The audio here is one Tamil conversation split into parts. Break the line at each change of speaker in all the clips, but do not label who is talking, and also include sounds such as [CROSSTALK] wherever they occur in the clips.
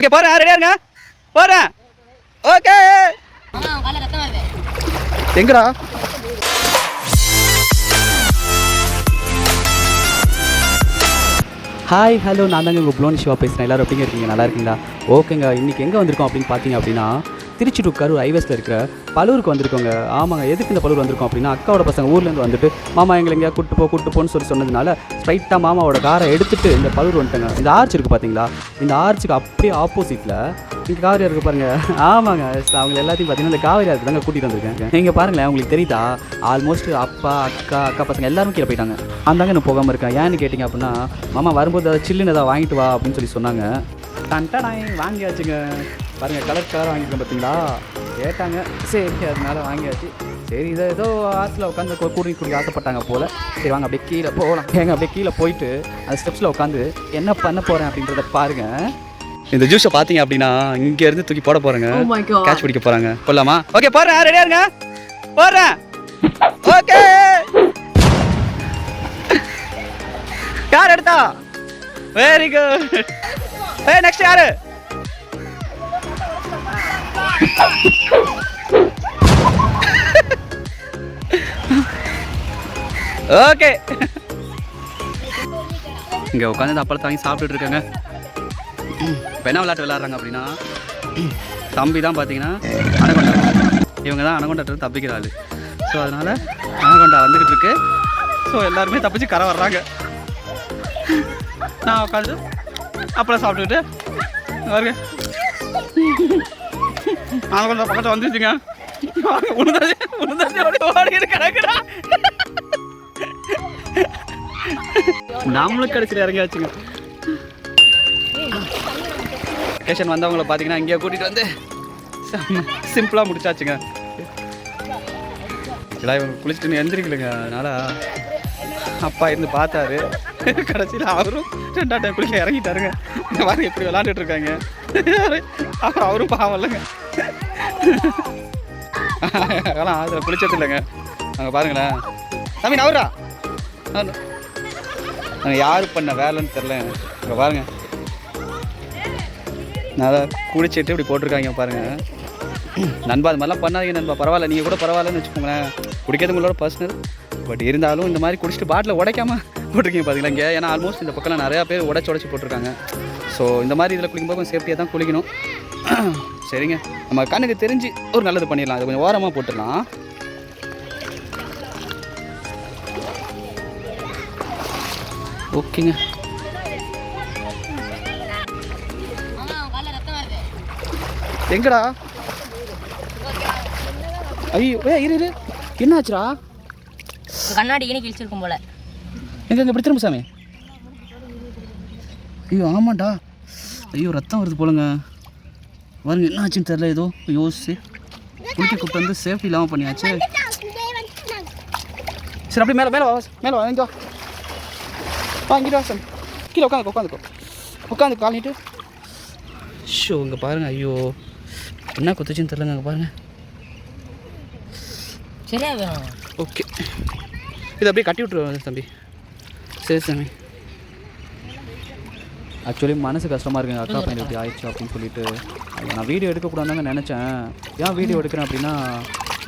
ஓகே போறேன் ரெடியா இருங்க. போறேன் ஓகே. எங்கடா? ஹாய் ஹலோ நான் தாங்க உங்கள் ப்ளோன் சிவா பேசுகிறேன் எல்லாரும் எப்படிங்க இருக்கீங்க? நல்லா இருக்கீங்களா? ஓகேங்க. இன்றைக்கி எங்கே வந்திருக்கோம் அப்படின்னு பார்த்தீங்க அப்படின்னா திருச்சி டு கரூர் ஹைவேஸில் இருக்கிற பலூருக்கு வந்திருக்கோங்க ஆமாங்க எதுக்கு இந்த பலூர் வந்திருக்கோம் அப்படின்னா அக்காவோட பசங்க ஊர்லேருந்து வந்துட்டு மாமா எங்களை எங்கேயா கூட்டு போ கூட்டு போன்னு சொல்லி சொன்னதுனால ஸ்ட்ரைட்டாக மாமாவோட காரை எடுத்துட்டு இந்த பலூர் வந்துட்டாங்க. இந்த ஆர்ச் இருக்குது பார்த்தீங்களா இந்த ஆர்ச்சுக்கு அப்படியே ஆப்போசிட்டில் இங்கே காவிரி இருக்கு பாருங்க. ஆமாங்க அவங்க எல்லாத்தையும் பார்த்தீங்கன்னா இந்த காவிரி இருக்கு தாங்க கூட்டிகிட்டு வந்திருக்காங்க நீங்கள் பாருங்களேன் உங்களுக்கு தெரியுதா? ஆல்மோஸ்ட் அப்பா அக்கா அக்கா பசங்க எல்லாரும் கீழே போயிட்டாங்க. அந்தாங்க நான் போகாமல் இருக்கேன். ஏன்னு கேட்டிங்க அப்படின்னா மாமா வரும்போது ஏதாவது சில்லுன்னு ஏதாவது வாங்கிட்டு வா அப்படின்னு சொல்லி சொன்னாங்க. டன்டனாய் வாங்கியாச்சுங்க. பாருங்கள் கலர் கலர் வாங்கியிருக்கேன் பார்த்தீங்களா கேட்டாங்க சரி அதனால வாங்கியாச்சு. சரி இதை ஏதோ ஆற்றுல உட்காந்து கூடி குடி ஆசைப்பட்டாங்க போல். சரி வாங்க அப்படியே கீழே போகலாம் ஏங்க அப்படியே கீழே போயிட்டு அந்த ஸ்டெப்ஸில் உட்காந்து என்ன பண்ண போகிறேன் அப்படின்றத பாருங்கள் இந்த ஜூஸை பார்த்தீங்க அப்படின்னா இங்க இருந்து தூக்கி போட
Oh God.
கேட்ச் பிடிக்க போறாங்க. போலாமா ஓகே போறேன் ரெடியா இருங்க. போறேன் ஓகே யார் எடுத்தா? வெரி குட் ஏய் நெக்ஸ்ட் யாரு? ஓகே. இங்க உட்காந்து இந்த அப்பளத்தை வாங்கி சாப்பிட்டுட்டு இருக்காங்க. இப்போ என்ன விளையாட்டு விளையாடுறாங்க அப்படின்னா தம்பி தான் பார்த்தீங்கன்னா அனகொண்டா. இவங்க தான் அனகொண்டாட்டு தப்பிக்கிறாள் ஸோ அதனால் அனகொண்டா வந்துக்கிட்டு இருக்கு. ஸோ எல்லாருமே தப்பிச்சு கரை வர்றாங்க. நான் உட்காந்து அப்பளம் சாப்பிட்டுக்கிட்டு வருங்க கொஞ்சம் பக்கத்தில் வந்துச்சுங்க உளுந்தாச்சு உளுந்தாச்சு அப்படி ஓடி கிடக்குறா நாமளும் கடைசியில் இறங்கியாச்சுங்க. வெக்கேஷன் வந்தவங்கள பார்த்தீங்கன்னா இங்கேயே கூட்டிகிட்டு வந்து சிம்பிளாக முடிச்சாச்சுங்க. இல்லை இவங்க குளிச்சுட்டு எந்திரிக்கலைங்க. அதனால் அப்பா இருந்து பார்த்தாரு. கடைசியில் அவரும் ரெண்டாம் டைம் குளிக்க இறங்கிட்டாருங்க. இந்த மாதிரி எப்படி விளாண்டுட்டு இருக்காங்க. அவரும் பாவம் இல்லைங்க. அதெல்லாம் அதில் குளிச்சது இல்லைங்க. அங்கே பாருங்களேன். தம்பி நவரா யார் பண்ண வேலைன்னு தெரில இங்கே பாருங்க. நல்லா குளிச்சுட்டு இப்படி போட்டிருக்காங்க பாருங்க. நண்பா அது மாதிரிலாம் பண்ணாதீங்க நண்பா. பரவாயில்ல நீங்கள் கூட பரவாயில்லன்னு வச்சுக்கோங்களேன். குடிக்கிறதுங்களோட பர்சனல் பட் இருந்தாலும் இந்த மாதிரி குடிச்சிட்டு பாட்டில் உடைக்காம போட்டிருக்கீங்க பார்த்தீங்களா இங்கே? ஏன்னா ஆல்மோஸ்ட் இந்த பக்கம்லாம் நிறையா பேர் உடச்சி உடச்சி போட்டிருக்காங்க. ஸோ இந்த மாதிரி இதில் குளிக்கும்போது கொஞ்சம் சேஃப்டியாக தான் குளிக்கணும். சரிங்க. நம்ம கண்ணுக்கு தெரிஞ்சு ஒரு நல்லது பண்ணிடலாம். அது கொஞ்சம் ஓரமாக போட்டுடலாம். ஓகேங்க. எங்கடா? ஐயோ ஏ இரு இரு. என்னாச்சுடா?
கண்ணாடி இனி கிழிச்சிருக்கும் போல.
எங்க எங்க இப்படி திரும்ப சாமி. ஐயோ ஆமாண்டா. ஐயோ ரத்தம் வருது போலங்க. பாருங்க என்ன ஆச்சுன்னு தெரில ஏதோ யோசிச்சு. குளிக்க கூப்பிட்டு வந்து சேஃப்டி இல்லாமல் பண்ணியாச்சு. சரி அப்படியே மேலே மேலே வா மேலே வா இங்கே வா. இங்கிட்டு வா சாமி கீழே உட்காந்துக்கோ உட்காந்துக்கோ உட்காந்து காலிட்டு ஷோ இங்கே பாருங்க ஐயோ. என்ன குத்துச்சுன்னு தெரிலங்க அங்கே பாருங்க.
சரியா
ஓகே. இது அப்படியே கட்டி விட்ருவாங்க தம்பி. சரி சாமி ஆக்சுவலி மனசு கஷ்டமாக இருக்குங்க அக்கா பையன் இப்படி ஆயிடுச்சு அப்படின்னு சொல்லிட்டு. நான் வீடியோ எடுக்கக்கூடாதுங்க நினச்சேன். ஏன் வீடியோ எடுக்கிறேன் அப்படின்னா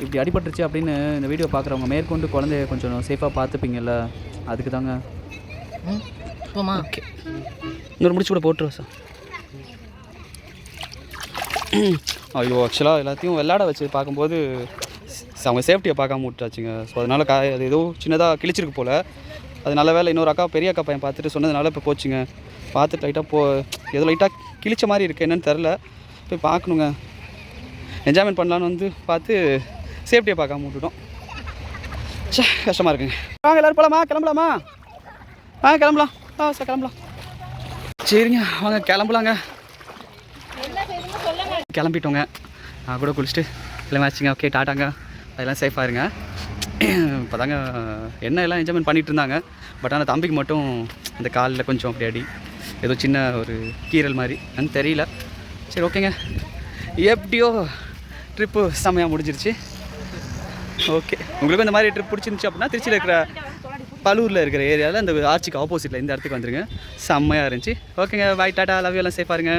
இப்படி அடிபட்டுருச்சு அப்படின்னு இந்த வீடியோ பார்க்குறவங்க மேற்கொண்டு குழந்தைய கொஞ்சம் சேஃபாக பார்த்துப்பீங்கல்ல? அதுக்கு தாங்க ஓகே இன்னொரு முடிச்சு கூட போட்டுருவா சார் ஐயோ ஆக்சுவலாக எல்லாத்தையும் விளையாட வச்சு பார்க்கும்போது அவங்க சேஃப்டியை பார்க்காம விட்டாச்சுங்க ஸோ அதனால் கா அது ஏதோ சின்னதாக கிழிச்சிருக்கு போல். அது நல்ல வேலை இன்னொரு அக்கா பெரிய அக்கா பையன் பார்த்துட்டு சொன்னதுனால இப்போ போச்சுங்க. பார்த்துட்டு லைட்டாக போ எது லைட்டாக கிழிச்ச மாதிரி இருக்குது என்னென்னு தெரில போய் பார்க்கணுங்க. என்ஜாய்மெண்ட் பண்ணலான்னு வந்து பார்த்து சேஃப்டியை பார்க்காம விட்டுட்டோம். சே கஷ்டமாக இருக்குங்க. வாங்க எல்லோரும் போகலாமா கிளம்பலாமா? ஆ கிளம்பலாம். ஆ சார் கிளம்பலாம். சரிங்க வாங்க கிளம்பலாங்க. கிளம்பிட்டோங்க. நான் கூட குளிச்சுட்டு கிளம்பாச்சுங்க ஓகே டாட்டாங்க அதெல்லாம் சேஃபாக இருங்க. [CLEARS THROAT] இப்போ தாங்க என்ன எல்லாம் என்ஜாய்மெண்ட் பண்ணிகிட்டு இருந்தாங்க பட் ஆனால் தம்பிக்கு மட்டும் அந்த காலில் கொஞ்சம் அப்படி அடி ஏதோ சின்ன ஒரு கீரல் மாதிரி எனக்கு தெரியல. சரி ஓகேங்க. எப்படியோ ட்ரிப்பு செம்மையாக முடிஞ்சிருச்சு. ஓகே உங்களுக்கு இந்த மாதிரி ட்ரிப் பிடிச்சிருந்துச்சு அப்படின்னா திருச்சியில் இருக்கிற பலூரில் இருக்கிற ஏரியாவில் அந்த ஆர்ச்சிக்கு ஆப்போசிட்டில் இந்த இடத்துக்கு வந்துருங்க. செம்மையாக இருந்துச்சு. ஓகேங்க பாய் டாட்டா லவ் எல்லாம் சேஃபாக இருங்க.